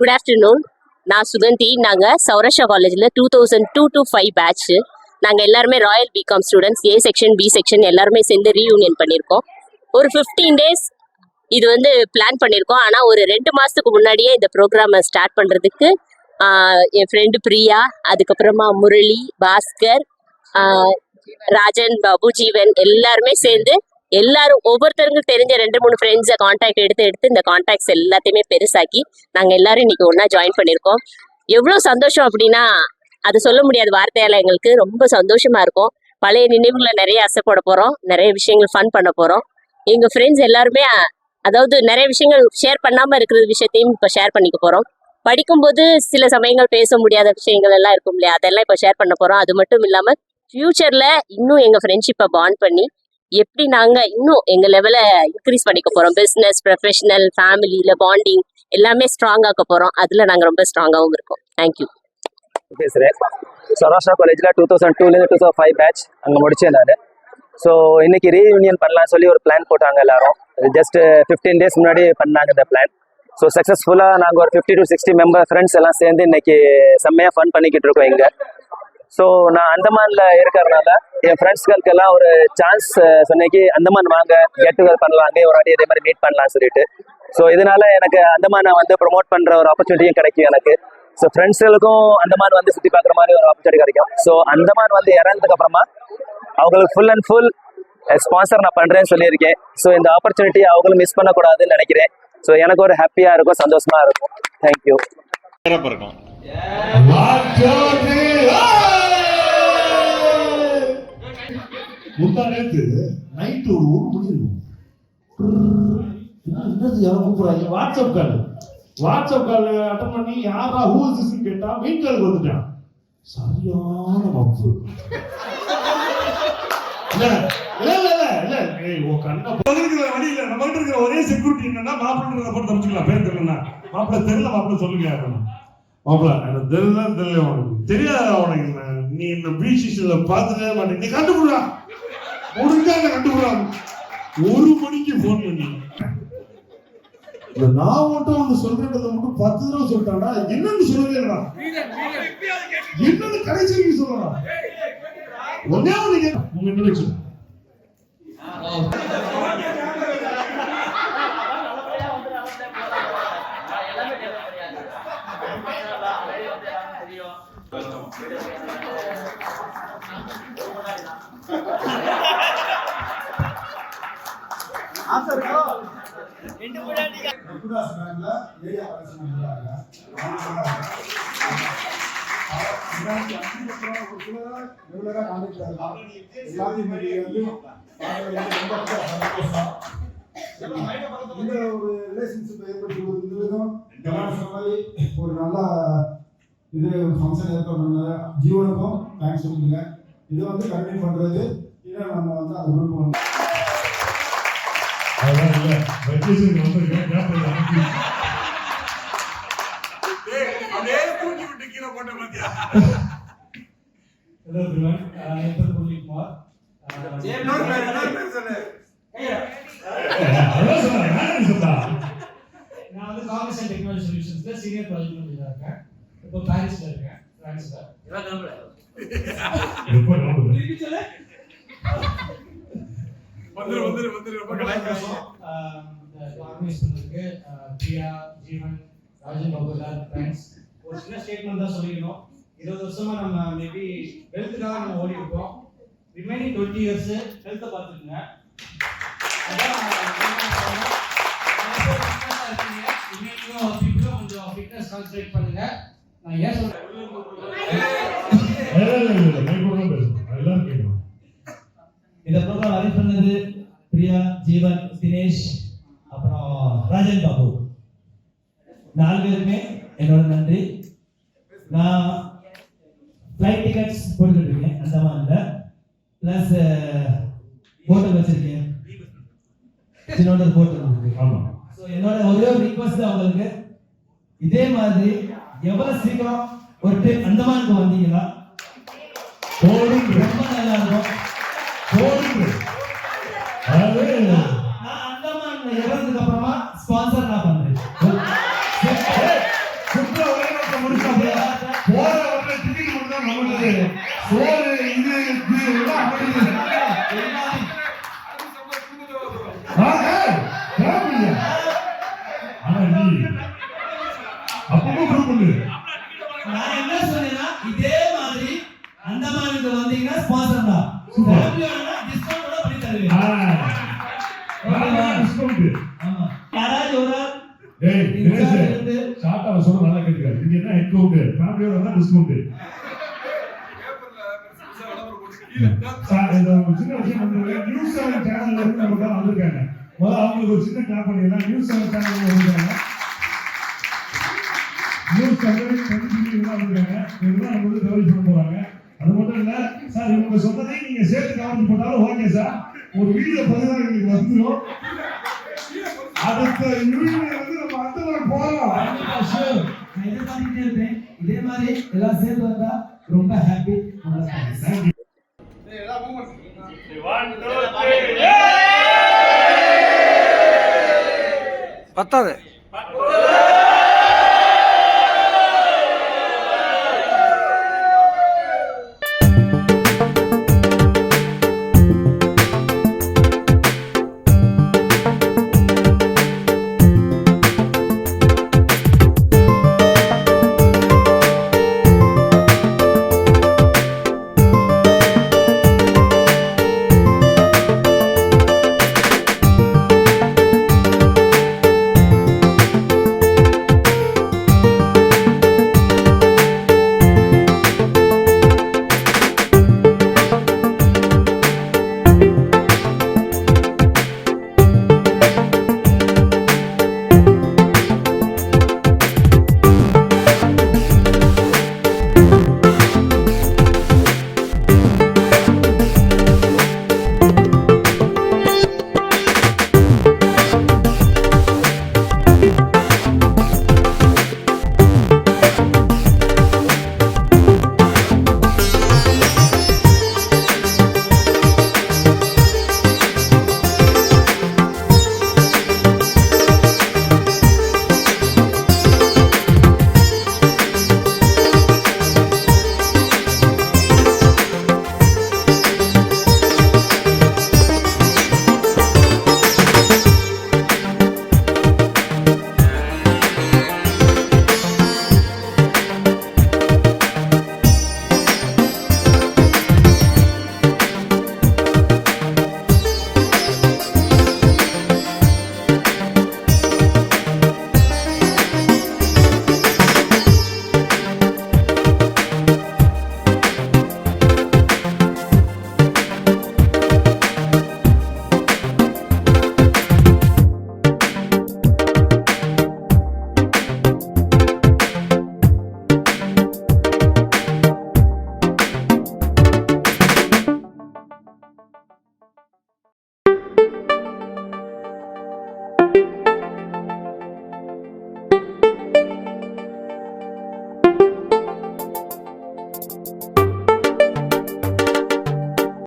Good afternoon நான் சுகந்தி நாங்கள் சௌராஷ்டிரா காலேஜில் two thousand two to five batch நாங்கள் எல்லாருமே royal BCom students A section B section எல்லாருமே சேர்ந்து ரீயூனியன் பண்ணியிருக்கோம் ஒரு ஃபிஃப்டீன் டேஸ் இது வந்து பிளான் பண்ணியிருக்கோம் ஆனால் ஒரு ரெண்டு மாதத்துக்கு முன்னாடியே இந்த ப்ரோக்ராமை ஸ்டார்ட் பண்ணுறதுக்கு என் ஃப்ரெண்டு பிரியா அதுக்கப்புறமா முரளி பாஸ்கர் ராஜன் பாபு ஜீவன் எல்லாருமே சேர்ந்து எல்லாரும் ஒவ்வொருத்தருக்கும் தெரிஞ்ச ரெண்டு மூணு ஃப்ரெண்ட்ஸை காண்டாக்ட் எடுத்து எடுத்து இந்த காண்டாக்ட்ஸ் எல்லாத்தையுமே பெருசாக்கி நாங்கள் எல்லாரும் இன்னைக்கு ஒன்றா ஜாயின் பண்ணியிருக்கோம் எவ்வளோ சந்தோஷம் அப்படின்னா அது சொல்ல முடியாத வார்த்தையால் எங்களுக்கு ரொம்ப சந்தோஷமா இருக்கும். பழைய நினைவுகளை நிறைய ஆசைப்பட போகிறோம் நிறைய விஷயங்கள் ஃபன் பண்ண போகிறோம் எங்கள் ஃப்ரெண்ட்ஸ் எல்லாருமே அதாவது நிறைய விஷயங்கள் ஷேர் பண்ணாமல் இருக்கிற விஷயத்தையும் இப்போ ஷேர் பண்ணிக்க போகிறோம் படிக்கும்போது சில சமயங்கள் பேச முடியாத விஷயங்கள் எல்லாம் இருக்கும் இல்லையா? அதெல்லாம் இப்போ ஷேர் பண்ண போகிறோம் அது மட்டும் இல்லாமல் ஃப்யூச்சரில் இன்னும் எங்கள் ஃப்ரெண்ட்ஷிப்பை பாண்ட் பண்ணி எப்படி நாங்க இன்னும் எங்க லெவலை இன்க்ரீஸ் பண்ணிக்க போறோம்? பிசினஸ் ப்ரொஃபஷனல் ஃபேமிலியில பாண்டிங் எல்லாமே ஸ்ட்ராங் ஆக்க போறோம். அதுல நாங்க ரொம்ப ஸ்ட்ராங்காகவும் இருக்கோம். தேங்க்யூ பேசுறேன் சௌராஷ்டிரா காலேஜில் டூ தௌசண்ட் டூலேருந்து டூ தௌசண்ட் ஃபைவ் பேட்ச் அங்கே முடிச்சேன் நான். ஸோ இன்னைக்கு ரீயூனியன் பண்ணலாம்னு சொல்லி ஒரு பிளான் போட்டாங்க எல்லாரும். ஜஸ்ட் ஃபிஃப்டீன் டேஸ் முன்னாடி பண்ணாங்க இந்த பிளான் ஸோ சக்ஸஸ்ஃபுல்லாக நாங்கள் ஒரு fifty to sixty member friends எல்லாம் சேர்ந்து இன்னைக்கு செம்மையாக ஃபன் பண்ணிக்கிட்டு இருக்கோம் இங்கே. ஸோ நான் அந்தமான்ல இருக்கிறதுனால என் ஃப்ரெண்ட்ஸ்களுக்கு எல்லாம் ஒரு சான்ஸ் சொன்னைக்கு அந்தமான் வாங்க கெட் டுகெதர் பண்ணலாம் அங்கே ஒரு வாட்டி இதே மாதிரி மீட் பண்ணலாம்னு சொல்லிட்டு. ஸோ இதனால எனக்கு அந்தமானை வந்து ப்ரொமோட் பண்ற ஒரு ஆப்பர்ச்சுனிட்டியும் கிடைக்கும் எனக்கு. ஸோ ஃப்ரெண்ட்ஸ்களுக்கும் அந்தமான் வந்து சுற்றி பார்க்குற மாதிரி ஒரு ஆப்பர்ச்சுனிட்டி கிடைக்கும். ஸோ அந்தமான் வந்து இறந்ததுக்கு அப்புறமா அவங்களுக்கு ஃபுல் அண்ட் ஃபுல் ஸ்பான்சர் நான் பண்றேன்னு சொல்லியிருக்கேன். ஸோ இந்த ஆப்பர்ச்சுனிட்டி அவங்களும் மிஸ் பண்ணக்கூடாதுன்னு நினைக்கிறேன். ஸோ எனக்கு ஒரு ஹாப்பியா இருக்கும் சந்தோஷமா இருக்கும். தேங்க்யூ இருக்கும். முந்தா நேத்து நைட்டு ஒரு ஒரு மணி இருக்கும். என்னது யாரும் கூப்பிடுறாங்க? WhatsApp call WhatsApp call attend பண்ணி யாரா ஹூ இஸ் கேட்டா மெயின் காலுக்கு வந்துட்டான். சரியான மப்பு. இல்ல இல்ல இல்ல இல்ல இல்ல. ஏய் உன் கண்ணை வழியில நம்ம கிட்ட ஒரே செக்யூரிட்டி என்னன்னா மாப்பிள்ளை போட்டு தப்பிச்சுக்கலாம் பேர் தெரியலன்னா. மாப்பிள்ளை தெரியல மாப்பிள்ளை சொல்லுங்க யாருன்னு. மாப்பிள்ள எனக்கு தெரியல தெரியல உனக்கு. தெரியாத உனக்கு? என்ன? நீ இந்த பிசிசில பார்த்துட்டே மாட்டேன். நீ கண்டுபிடுறா முடிஞ்சா என்ன கண்டுபிடுறா ஒரு மணிக்கு போன் பண்ணி. இந்த நான் மட்டும் வந்து சொல்றதை மட்டும் பத்து தடவை சொல்லிட்டாடா என்னன்னு சொல்லவே இல்லடா என்னன்னு கடைசி சொல்லலாம் ஒன்னே ஒண்ணு உங்க இன்ட்ரடக்ஷன் குருதாஸ் பேங்க்ல இந்த ஒரு ரிலேஷன்ஷிப் ஏற்படுத்தி கொடுத்ததுக்கும் எல்லாரும் சொன்ன மாதிரி ஒரு நல்ல இது ஃபங்க்ஷன் ஏற்பாடு பண்ண ஜீவனுக்கும் தேங்க்ஸ் சொல்லுங்க இது வந்து கண்டினியூ பண்ணுறது இன்னும் நம்ம வந்து அந்த குரூப் வந்து அதெல்லாம் இல்ல வெக்கேஷன் கேப் அனுப்பி Hello everyone, uh, என் பேர் அதான் சொன்னேன் நான் சொன்னா நான் வந்து காமர்ஸ் அண்ட் டெக்னாலஜி சொல்யூஷன்ஸ்ல சீனியர் ப்ராஜெக்ட் மேனேஜரா இருக்கேன் இப்போ பாரிஸ்ல இருக்கேன் பிரான்ஸ்ல எப்போ நம்புது வந்துரு வந்துரு வந்துரு ரொம்ப கலாய்க்கிறோம் ஆர்கனைஸ் பண்ணதுக்கு பிரியா ஜீவன் ராஜன் பாபு தேங்க்ஸ் ஒரு சின்ன ஸ்டேட்மெண்ட் தான் சொல்லிக்கணும் இருபது வருஷமா நம்ம மேபி ஹெல்த்துக்காக நம்ம ஓடி இருக்கோம் ரிமைனிங் டுவெண்ட்டி இயர்ஸ் ஹெல்த்தை பார்த்துக்குங்க. அதான் இன்னைக்கும் கொஞ்சம் ஃபிட்னஸ் கான்சன்ட்ரேட் பண்ணுங்க. நான் ஏன் சொல்றேன் இல்ல இல்ல இல்ல மைக்கோட பேசுறேன் எல்லாரும் கேட்கணும் இந்த ப்ரோக்ராம் பண்ணது பிரியா ஜீவன் தினேஷ் அப்புறம் ராஜன் பாபு. நாலு பேருமே என்னோட நன்றி. நான் ஃப்ளைட் டிக்கெட்ஸ் போட்டுருக்கேன் இருக்கேன் ப்ளஸ் ஹோட்டல் வச்சிருக்கேன். சின்னோட ஹோட்டல் இருக்கு. ஸோ என்னோட ஒரே ஒரு ரிக்வஸ்ட் அவங்களுக்கு இதே மாதிரி எவ்வளவு சீக்கிரம் ஒரு டைம் அந்தமானுக்கு வந்தீங்கன்னா போடுங்க ரொம்ப நல்லா இருக்கும். சோறு இது எல்லாம் நான் என்ன சொன்னேன்னா இதே மாதிரி அந்த மாதிரி வந்தீங்கன்னா ஸ்பான்சர் தான் டிஸ்கவுண்ட் கூட பண்ணி தருவேன் ஆமா யாராச்சும் ஒரு ஏய், தினேஷ், இருந்து சொல்ல நல்லா கேட்டுக்காரு இங்க என்ன ஹெட் கவுண்ட் ஃபேமிலியோட தான் டிஸ்கவுண்ட் சார், இந்த ஒரு சின்ன விஷயம் வந்து, News seven channel ல இருந்து நமக்கு வந்திருக்காங்க. முதல்ல அவங்களுக்கு ஒரு சின்ன clap பண்ணிடலாம். வந்திருக்காங்க. News seven, கண்டிப்பா இவங்க வந்திருக்காங்க. இவங்கெல்லாம் நம்ம வந்து coverage பண்ண போறாங்க. அது மட்டும் இல்ல, சார் இவங்க சொன்னதையும் நீங்க சேர்த்து கவனிச்சு போட்டாலும் ஓகே சார் ஒரு வீடியோ பதினாறு எங்களுக்கு வந்துடும் அடுத்த யூனியன் வந்து நம்ம. நான் எதிர்பார்த்துக்கிட்டே இருப்பேன் இதே மாதிரி எல்லாம் சேர்ந்து வந்தா ரொம்ப happy பத்தாது